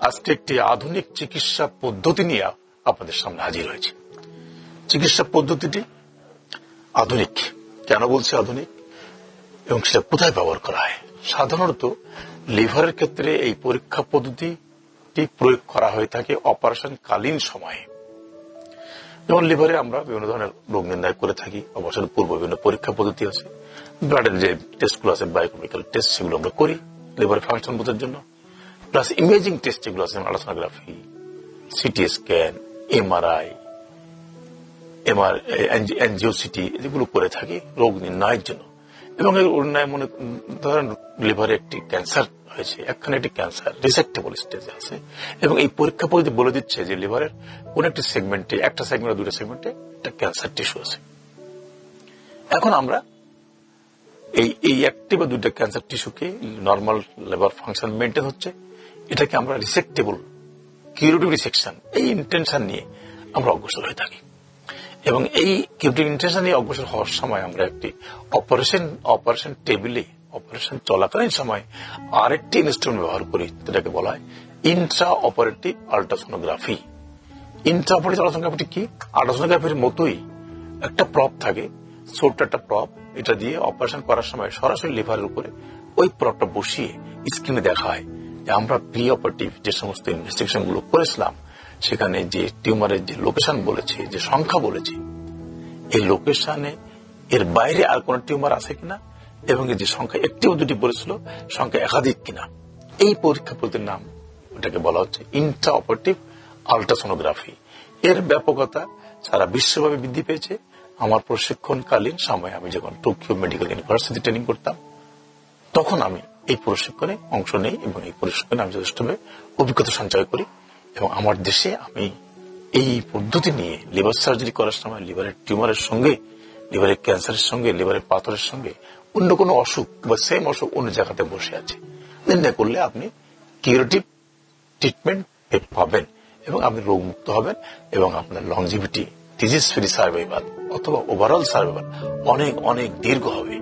আজকে একটি আধুনিক চিকিৎসা পদ্ধতি নিয়ে আপনাদের সামনে হাজির হয়েছে। চিকিৎসা পদ্ধতিটি আধুনিক। কেন বলছে আধুনিক? এবং সেটা কোথায় ব্যবহার করা হয়? সাধারণত লিভারের ক্ষেত্রে এই পরীক্ষা পদ্ধতিটি প্রয়োগ করা হয়ে থাকে অপারেশন কালীন সময়ে। যেমন লিভারে আমরা বিভিন্ন ধরনের রোগ নির্ণয় করে থাকি অপারেশন পূর্ব বিভিন্ন পরীক্ষা পদ্ধতি আছে, ব্লাডের যে টেস্টগুলো আছে বায়োকেমিক্যাল টেস্ট সেগুলো আমরা করি। লিভারের ফাংশন বোঝার জন্য। প্লাস ইমেজিং টেস্ট যেগুলো আছে, যেমন CT scan MRI MR angio CT যেগুলো করে থাকি রোগ নির্ণয়ের জন্য। এবং এই নির্ণয় মনে ধরেন লিভারে একটি ক্যান্সার হয়েছে, একখানে একটি ক্যান্সার রিসেক্টেবল স্টেজে আছে, এবং এই পরীক্ষা পদ্ধতি বলে দিচ্ছে যে লিভারের কোন একটি সেগমেন্টে একটা সেগমেন্ট দুটো সেগমেন্টে একটা ক্যান্সার টিস্যু আছে। এখন আমরা এই এই একটি বা দুইটা ক্যান্সার টিস্যুকে নর্মাল লেবার ফাংশন মেনটেন হচ্ছে। এটাকে আমরা রিসেক্টেবল কিউরেটিভ রিসেকশন এই ইন্টেনশন নিয়ে আমরা অগ্রসর হয়ে থাকি। এবং এই কিউরেটিভ ইন্টেনশন নিয়ে অগ্রসর হওয়ার সময় আমরা একটি অপারেশন অপারেশন টেবিলে অপারেশন চলাকালীন সময় আরেকটি ইনস্ট্রুমেন্ট ব্যবহার করি, যেটাকে বলা হয় intra operative ultrasonography intra operative ultrasonography কি আল্ট্রাসোনোগ্রাফির মতোই একটা প্রপ থাকে ছোট্ট একটা প্রপ এটা দিয়ে অপারেশন করার সময় সরাসরি লিভারের উপরে ওই প্রপটা বসিয়ে স্ক্রিনে দেখা হয়। যে আমরা প্রি অপারেটিভ যে সমস্ত ইনভেস্টিগেশনগুলো করেছিলাম, সেখানে যে টিউমারের যে লোকেশন বলেছে, যে সংখ্যা বলেছে, এই লোকেশনে এর বাইরে আর কোন টিউমার আছে কিনা এবং যে সংখ্যা একটি দুটি বলেছিল, সংখ্যা একাধিক কিনা, এই পরীক্ষা পদ্ধতির নাম ওটাকে বলা হচ্ছে ইন্ট্রা অপারেটিভ আল্ট্রাসোনোগ্রাফি এর ব্যাপকতা সারা বিশ্বভাবে বৃদ্ধি পেয়েছে। আমার প্রশিক্ষণকালীন সময় আমি যখন টোকিও মেডিকেল ইউনিভার্সিটি ট্রেনিং করতাম, তখন আমি এই প্রশিক্ষণে অংশ নেই এবং এই প্রশিক্ষণে আমি যথেষ্টভাবে অভিজ্ঞতা সঞ্চয় করি এবং আমার দেশে আমি এই পদ্ধতি নিয়ে লিভার সার্জারি করার সময় লিভারের টিউমারের সঙ্গে লিভারের ক্যান্সারের সঙ্গে লিভারের পাথরের সঙ্গে অন্য কোনো অসুখ বা সেম অসুখ অন্য জায়গাতে বসে আছে। নির্ণয় করলে আপনি কিউরেটিভ ট্রিটমেন্ট পাবেন এবং আপনি রোগমুক্ত হবেন এবং আপনার লংজিভিটি ডিজিজ ফ্রি সার্ভাইভাল অথবা ওভারঅল সার্ভাইভাল অনেক অনেক দীর্ঘ হবে।